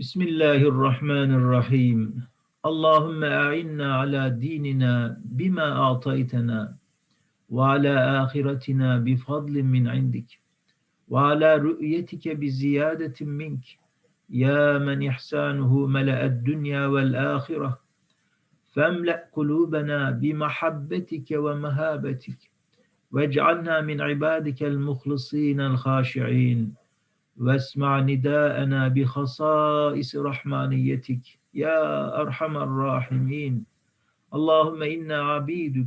بسم الله الرحمن الرحيم اللهم أعنا على ديننا بما أعطيتنا وعلى آخرتنا بفضل من عندك وعلى رؤيتك بزيادة منك يا من إحسانه ملأ الدنيا والآخرة فاملأ قلوبنا بمحبتك ومهابتك واجعلنا من عبادك المخلصين الخاشعين واسمع نداءنا بخصائص رحمانيتك يا أرحم الراحمين. اللهم إنا عبيدك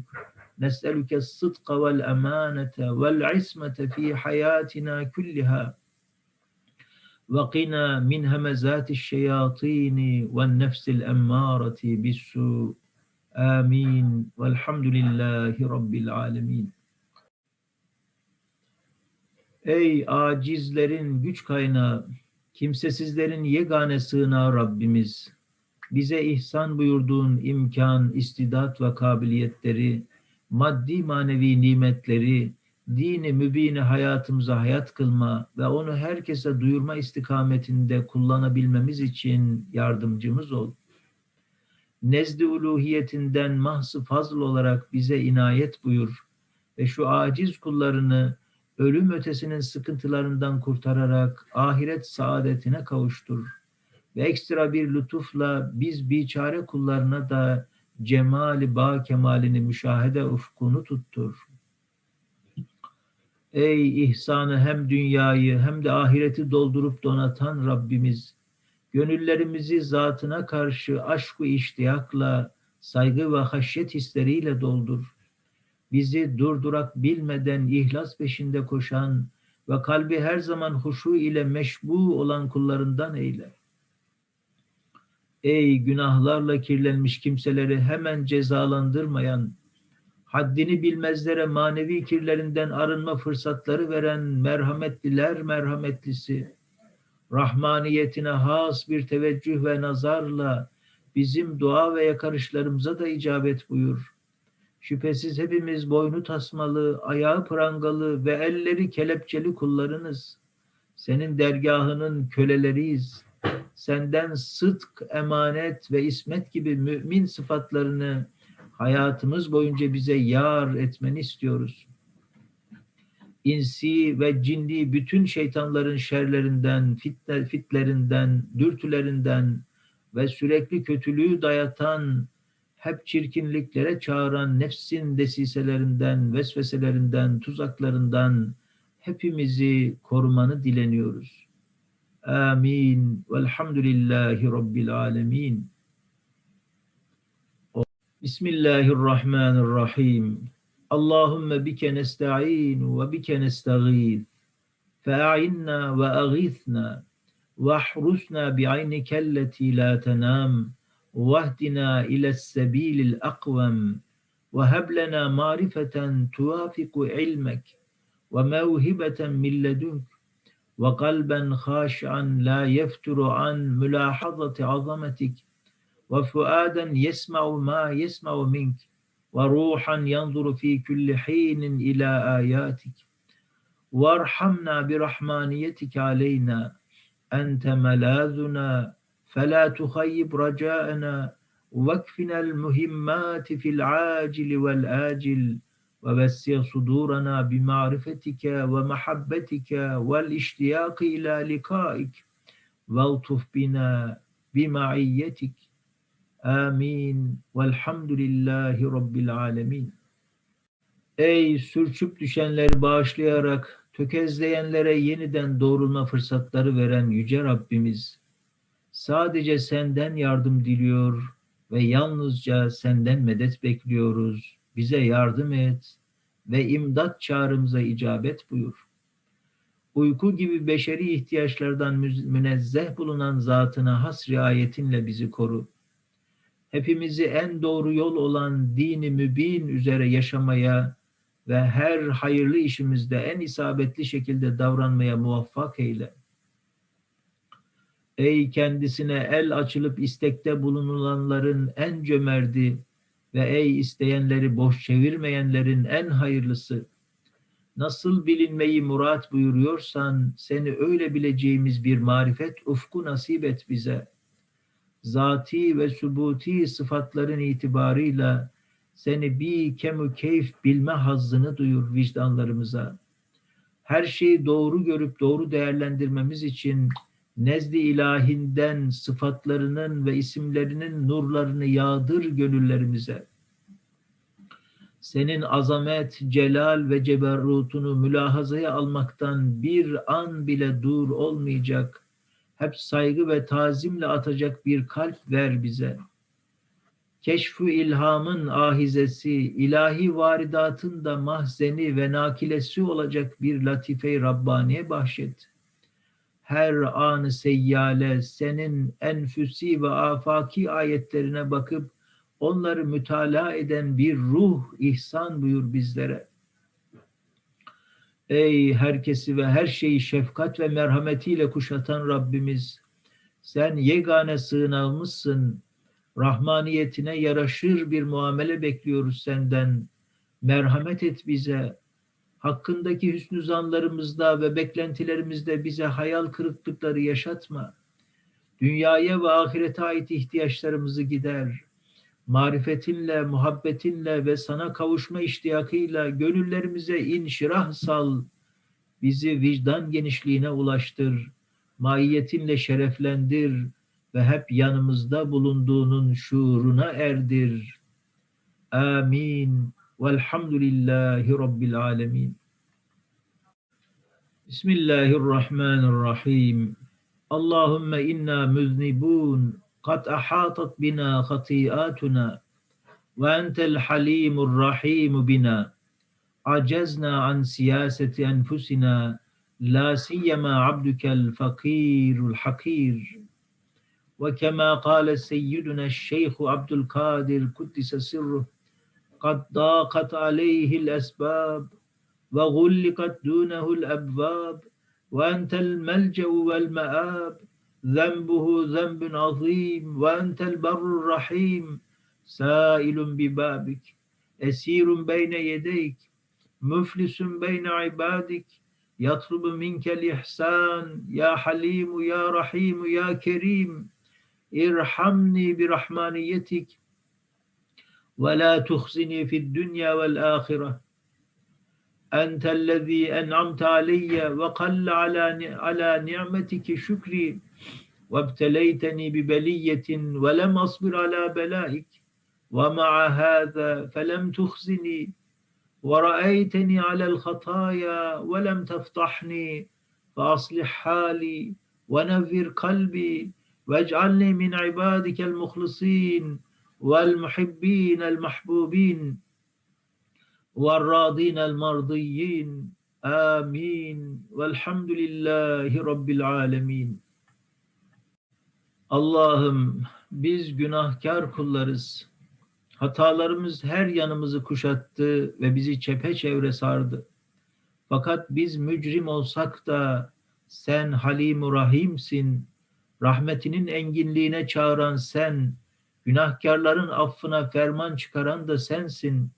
نسألك الصدق والأمانة والعصمة في حياتنا كلها. وقنا من همزات الشياطين والنفس الأمارة بالسوء. آمين. والحمد لله رب العالمين. Ey acizlerin güç kaynağı, kimsesizlerin yegane sığınağı Rabbimiz, bize ihsan buyurduğun imkan, istidat ve kabiliyetleri, maddi manevi nimetleri, dini mübini hayatımıza hayat kılma ve onu herkese duyurma istikametinde kullanabilmemiz için yardımcımız ol. Nezdi uluhiyetinden mahsı fazl olarak bize inayet buyur ve şu aciz kullarını ölüm ötesinin sıkıntılarından kurtararak ahiret saadetine kavuştur. Ve ekstra bir lütufla biz biçare kullarına da cemali ba kemalini müşahede ufkunu tuttur. Ey ihsanı hem dünyayı hem de ahireti doldurup donatan Rabbimiz, gönüllerimizi zatına karşı aşk ve iştiyakla, saygı ve haşyet hisleriyle doldur bizi durdurak bilmeden ihlas peşinde koşan ve kalbi her zaman huşu ile meşbu olan kullarından eyle. Ey günahlarla kirlenmiş kimseleri hemen cezalandırmayan, haddini bilmezlere manevi kirlerinden arınma fırsatları veren merhametliler merhametlisi, rahmaniyetine has bir teveccüh ve nazarla bizim dua ve yakarışlarımıza da icabet buyur.'' Şüphesiz hepimiz boynu tasmalı, ayağı prangalı ve elleri kelepçeli kullarınız. Senin dergahının köleleriyiz. Senden sıdk, emanet ve ismet gibi mümin sıfatlarını hayatımız boyunca bize yar etmeni istiyoruz. İnsi ve cinli bütün şeytanların şerlerinden, fitne, fitlerinden, dürtülerinden ve sürekli kötülüğü dayatan hep çirkinliklere çağıran nefsin desiselerinden, vesveselerinden, tuzaklarından hepimizi korumanı dileniyoruz. Amin. Velhamdülillahi Rabbil alemin. Bismillahirrahmanirrahim. Allahümme bike nesta'in ve bike nestağith. Fe'a'inna ve aghithna ve ahrusna bi'aynikelleti la tenam. واهدنا إلى السبيل الأقوم وهب لنا معرفة توافق علمك وموهبة من لدنك وقلبا خاشعا لا يفتر عن ملاحظة عظمتك وفؤادا يسمع ما يسمع منك وروحا ينظر في كل حين إلى آياتك. وارحمنا برحمانيتك علينا أنت ملاذنا فلا تخيب رجاءنا واكفنا المهمات في العاجل والآجل ووسع صدورنا بمعرفتك ومحبتك والاشتياق إلى لقائك والطف بنا بمعيتك Amin. Velhamdülillahi Rabbil alemin. Ey sürçüp düşenleri bağışlayarak tökezleyenlere yeniden doğrulma fırsatları veren Yüce Rabbimiz, Sadece senden yardım diliyor ve yalnızca senden medet bekliyoruz. Bize yardım et ve imdat çağrımıza icabet buyur. Uyku gibi beşeri ihtiyaçlardan münezzeh bulunan zatına has riayetinle bizi koru. Hepimizi en doğru yol olan dini mübin üzere yaşamaya ve her hayırlı işimizde en isabetli şekilde davranmaya muvaffak eyle. Ey kendisine el açılıp istekte bulunulanların en cömerdi ve ey isteyenleri boş çevirmeyenlerin en hayırlısı. Nasıl bilinmeyi murat buyuruyorsan seni öyle bileceğimiz bir marifet ufku nasip et bize. Zati ve subuti sıfatların itibarıyla seni bir kemü keyf bilme hazzını duyur vicdanlarımıza. Her şeyi doğru görüp doğru değerlendirmemiz için nezd-i ilahinden sıfatlarının ve isimlerinin nurlarını yağdır gönüllerimize. Senin azamet, celal ve ceberrutunu mülahazaya almaktan bir an bile dur olmayacak, hep saygı ve tazimle atacak bir kalp ver bize. Keşfu ilhamın ahizesi, ilahi varidatın da mahzeni ve nakilesi olacak bir latife-i Rabbaniye bahşet her anı seyyale senin enfüsi ve afaki ayetlerine bakıp onları mütalaa eden bir ruh ihsan buyur bizlere. Ey herkesi ve her şeyi şefkat ve merhametiyle kuşatan Rabbimiz, sen yegane sığınağımızsın, rahmaniyetine yaraşır bir muamele bekliyoruz senden. Merhamet et bize, hakkındaki hüsnü zanlarımızda ve beklentilerimizde bize hayal kırıklıkları yaşatma. Dünyaya ve ahirete ait ihtiyaçlarımızı gider. Marifetinle, muhabbetinle ve sana kavuşma iştiyakıyla gönüllerimize inşirah sal. Bizi vicdan genişliğine ulaştır. Maiyetinle şereflendir ve hep yanımızda bulunduğunun şuuruna erdir. Amin. والحمد لله رب العالمين. بسم الله الرحمن الرحيم. اللهم إنا مذنبون. قد أحاطت بنا خطيئاتنا وأنت الحليم الرحيم بنا. عجزنا عن سياسة أنفسنا. لا سيما عبدك الفقير الحقير. وكما قال سيدنا الشيخ عبد القادر قدس سره. قد ضاقت عليه الأسباب وغلقت دونه الأبواب وأنت الملجأ والمآب. ذنبه ذنب عظيم وأنت البر الرحيم. سائل ببابك أسير بين يديك. مفلس بين عبادك يطلب منك الإحسان. يا حليم يا رحيم يا كريم. ارحمني برحمانيتك. ولا تخزني في الدنيا والآخرة. أنت الذي أنعمت علي وقل على على نعمتك شكري وابتليتني ببلية ولم أصبر على بلائك. ومع هذا فلم تخزني ورأيتني على الخطايا ولم تفضحني فأصلح حالي ونذر قلبي واجعلني من عبادك المخلصين. والمحبين المحبوبين والراضين المرضيين آمين والحمد لله رب العالمين Allah'ım biz günahkar kullarız. Hatalarımız her yanımızı kuşattı ve bizi çepeçevre sardı. Fakat biz mücrim olsak da sen Halim-u Rahim'sin. Rahmetinin enginliğine çağıran sen, Günahkarların affına ferman çıkaran da sensin.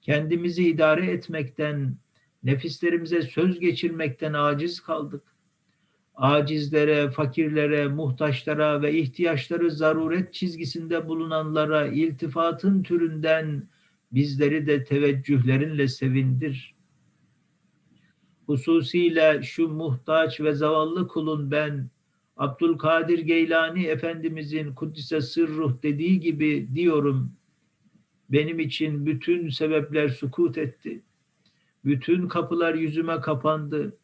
Kendimizi idare etmekten, nefislerimize söz geçirmekten aciz kaldık. Acizlere, fakirlere, muhtaçlara ve ihtiyaçları zaruret çizgisinde bulunanlara iltifatın türünden bizleri de teveccühlerinle sevindir. Hususiyle şu muhtaç ve zavallı kulun ben, Abdülkadir Geylani Efendimizin Kuddise Sırruh dediği gibi diyorum. Benim için bütün sebepler sukut etti. Bütün kapılar yüzüme kapandı.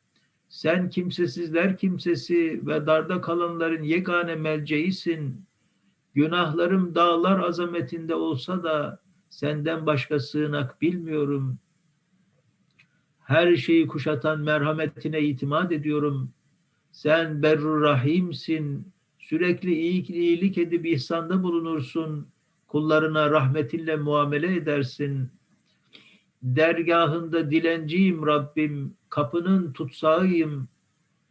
Sen kimsesizler kimsesi ve darda kalanların yegane melceğisin. Günahlarım dağlar azametinde olsa da senden başka sığınak bilmiyorum. Her şeyi kuşatan merhametine itimat ediyorum.'' Sen berru rahimsin. Sürekli iyilik, iyilik edip ihsanda bulunursun. Kullarına rahmetinle muamele edersin. Dergahında dilenciyim Rabbim. Kapının tutsağıyım.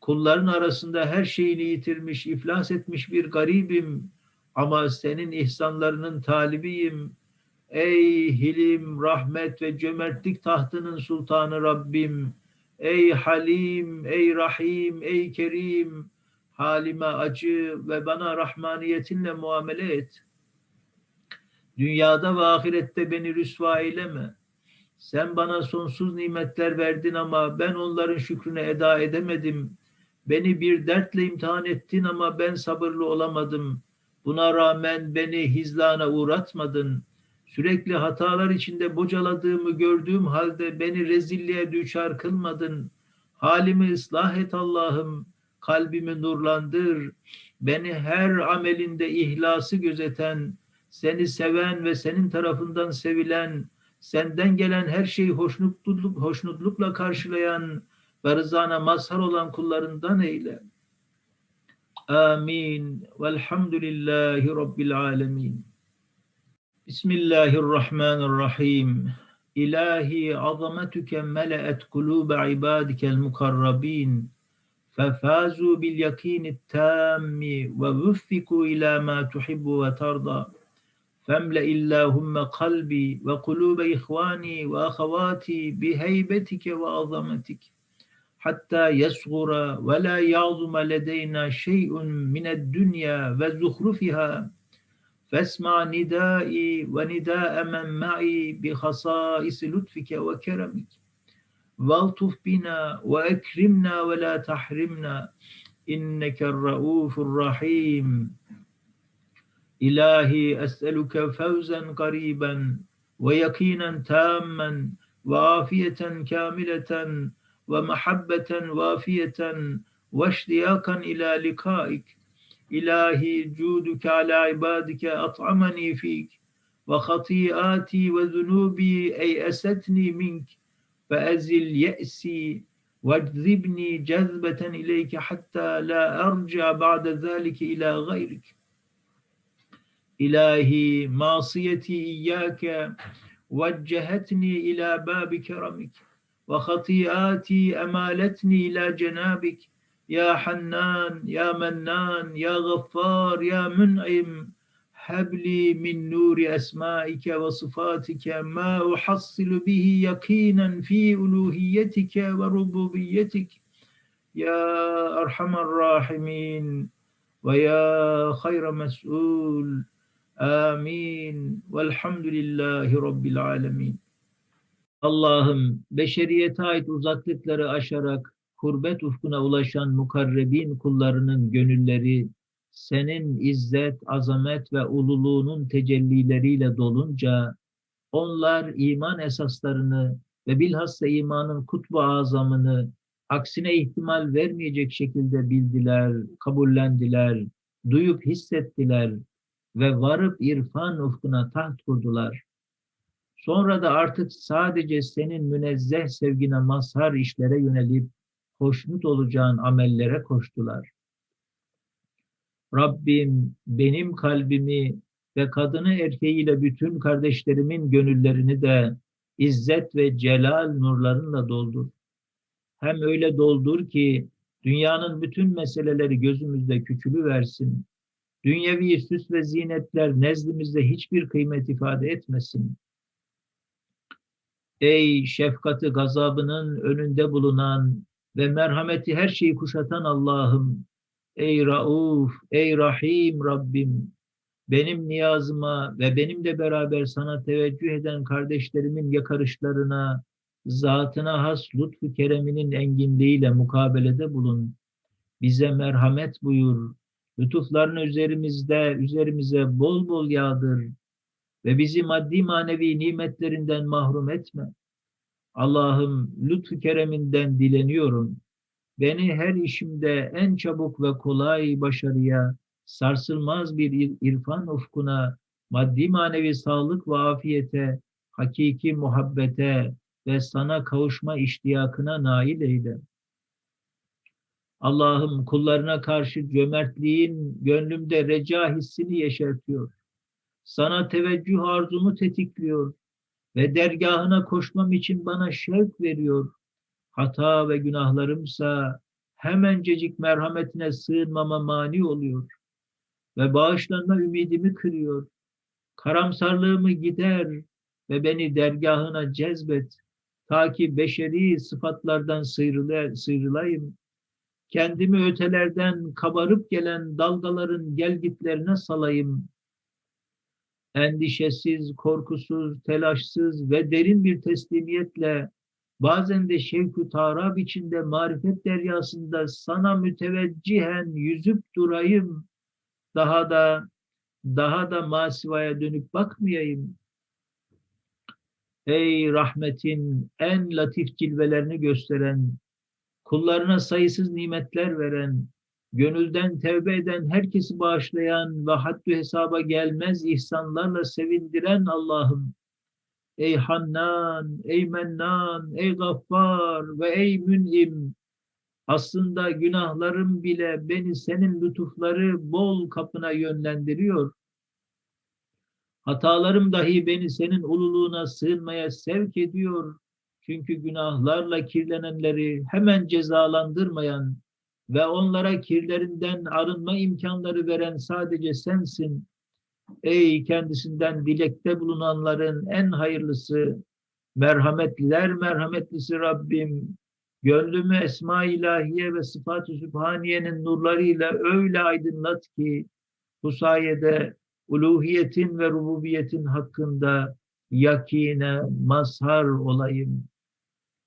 Kulların arasında her şeyini yitirmiş, iflas etmiş bir garibim. Ama senin ihsanlarının talibiyim. Ey hilim, rahmet ve cömertlik tahtının sultanı Rabbim. Ey Halim, ey Rahim, ey Kerim. Halime acı ve bana rahmaniyetinle muamele et. Dünyada ve ahirette beni rüsva eyleme. Sen bana sonsuz nimetler verdin ama ben onların şükrünü eda edemedim. Beni bir dertle imtihan ettin ama ben sabırlı olamadım. Buna rağmen beni hizlana uğratmadın. Sürekli hatalar içinde bocaladığımı gördüğüm halde beni rezilliğe düçar kılmadın. Halimi ıslah et Allah'ım. Kalbimi nurlandır. Beni her amelinde ihlası gözeten, seni seven ve senin tarafından sevilen, senden gelen her şeyi hoşnutluk, hoşnutlukla karşılayan ve rızana mazhar olan kullarından eyle. Amin. Velhamdülillahi Rabbil alemin. Bismillahirrahmanirrahim. İlahi azametüke mele'et kulube ibadikel mukarrabin. ففازوا باليقين التام ووفقوا إلى ما تحب وترضى فاملأ اللهم قلبي وقلوب إخواني وأخواتي بهيبتك وعظمتك حتى يصغر ولا يعظم لدينا شيء من الدنيا وزخرفها فاسمع ندائي ونداء من معي بخصائص لطفك وكرمك. والطف بنا وأكرمنا ولا تحرمنا إنك الرؤوف الرحيم. إلهي أسألك فوزا قريبا ويقينا تاما وعافية كاملة ومحبة وافية واشتياقا إلى لقائك. إلهي جودك على عبادك أطعمني فيك. وخطيئاتي وذنوبي أيأستني منك. فأزل يأسي واجذبني جذبة إليك حتى لا أرجع بعد ذلك إلى غيرك. إلهي معصيتي إياك. وجهتني إلى باب كرمك. وخطيئاتي أمالتني إلى جنابك. Ya Hannan, Ya Mennan, Ya Gaffar, Ya Mun'im, hebli min nuri esmaike ve sıfatike ma uhassilu bihi yakinen fi uluhiyetike ve rububiyetik. Ya erhamer rahimin ve ya hayra mes'ul. Amin. Velhamdülillahi rabbil alemin. Allah'ım beşeriyete ait uzaklıkları aşarak kurbet ufkuna ulaşan mukarrebin kullarının gönülleri senin izzet, azamet ve ululuğunun tecellileriyle dolunca onlar iman esaslarını ve bilhassa imanın kutbu azamını aksine ihtimal vermeyecek şekilde bildiler, kabullendiler, duyup hissettiler ve varıp irfan ufkuna taht kurdular. Sonra da artık sadece senin münezzeh sevgine mazhar işlere yönelip hoşnut olacağın amellere koştular. Rabbim benim kalbimi ve kadını erkeğiyle bütün kardeşlerimin gönüllerini de izzet ve celal nurlarınla doldur. Hem öyle doldur ki dünyanın bütün meseleleri gözümüzde küçülü versin. Dünyevi süs ve zinetler nezdimizde hiçbir kıymet ifade etmesin. Ey şefkati gazabının önünde bulunan ve merhameti her şeyi kuşatan Allah'ım, ey Rauf, ey Rahim Rabbim, benim niyazıma ve benimle beraber sana teveccüh eden kardeşlerimin yakarışlarına, zatına has lütfu kereminin enginliğiyle mukabelede bulun. Bize merhamet buyur, lütuflarını üzerimizde, üzerimize bol bol yağdır ve bizi maddi manevi nimetlerinden mahrum etme. Allah'ım lütfu kereminden dileniyorum. Beni her işimde en çabuk ve kolay başarıya, sarsılmaz bir irfan ufkuna, maddi manevi sağlık ve afiyete, hakiki muhabbete ve sana kavuşma iştiyakına nail eyle. Allah'ım kullarına karşı cömertliğin gönlümde reca hissini yeşertiyor. Sana teveccüh arzumu tetikliyor ve dergahına koşmam için bana şevk veriyor. Hata ve günahlarımsa hemencecik merhametine sığınmama mani oluyor ve bağışlanma ümidimi kırıyor. Karamsarlığımı gider ve beni dergahına cezbet. Ta ki beşeri sıfatlardan sıyrıla- sıyrılayım. Kendimi ötelerden kabarıp gelen dalgaların gelgitlerine salayım. Endişesiz, korkusuz, telaşsız ve derin bir teslimiyetle bazen de şevk-ü tarab içinde marifet deryasında sana müteveccihen yüzüp durayım. Daha da daha da masivaya dönüp bakmayayım. Ey rahmetin en latif cilvelerini gösteren, kullarına sayısız nimetler veren, gönülden tevbe eden, herkesi bağışlayan ve haddü hesaba gelmez ihsanlarla sevindiren Allah'ım. Ey Hannan, ey Mennan, ey Gaffar ve ey Mün'im. Aslında günahlarım bile beni senin lütufları bol kapına yönlendiriyor. Hatalarım dahi beni senin ululuğuna sığınmaya sevk ediyor. Çünkü günahlarla kirlenenleri hemen cezalandırmayan ve onlara kirlerinden arınma imkanları veren sadece sensin. Ey kendisinden dilekte bulunanların en hayırlısı, merhametliler merhametlisi Rabbim, gönlümü Esma-i İlahiye ve Sıfat-ı Sübhaniye'nin nurlarıyla öyle aydınlat ki, bu sayede uluhiyetin ve rububiyetin hakkında yakine mazhar olayım.